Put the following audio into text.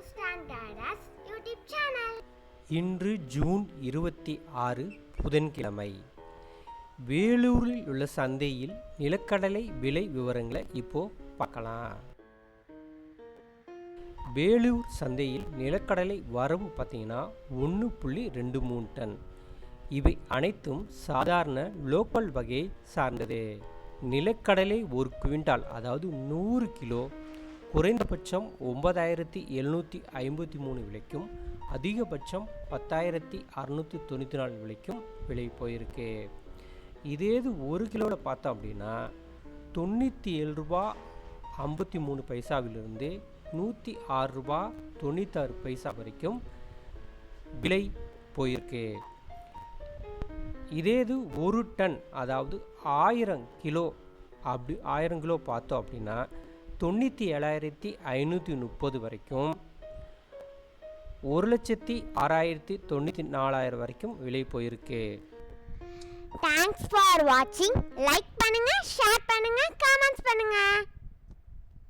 YouTube channel. இன்று June இருபத்தி ஆறு புதன்கிழமை. வேலூரில் உள்ள சந்தையில் நிலக்கடலை விலை விவரங்களை இப்போ பார்க்கலாம். வேலூர் சந்தையில் நிலக்கடலை வரவு பார்த்தீங்கன்னா ஒன்று புள்ளி ரெண்டு மூணு டன். இவை அனைத்தும் சாதாரண லோக்கல் வகையை சார்ந்தது. நிலக்கடலை ஒரு குவிண்டால் அதாவது நூறு கிலோ குறைந்தபட்சம் ஒன்பதாயிரத்தி எழுநூற்றி ஐம்பத்தி மூணு விலைக்கும் அதிகபட்சம் பத்தாயிரத்தி அறநூற்றி தொண்ணூற்றி நாலு விலைக்கும் விலை போயிருக்கு. இதே இது ஒரு கிலோவில் பார்த்தோம் அப்படின்னா தொண்ணூற்றி ஏழு ரூபா ஐம்பத்தி மூணு பைசாவிலிருந்து நூற்றி ஆறு ரூபா தொண்ணூத்தாறு பைசா வரைக்கும் விலை போயிருக்கு. இதே இது ஒரு டன் அதாவது ஆயிரம் கிலோ அப்படி ஆயிரம் கிலோ பார்த்தோம் அப்படின்னா தொண்ணூற்றி ஏழாயிரத்தி ஐநூற்றி முப்பது வரைக்கும் ஒரு லட்சத்தி ஆறாயிரத்தி தொண்ணூற்றி நாலாயிரம் வரைக்கும் விலை போயிருக்கு. தேங்க்ஸ் ஃபார் வாட்சிங் லைக் பண்ணுங்க ஷேர் பண்ணுங்க கமெண்ட்ஸ் பண்ணுங்க.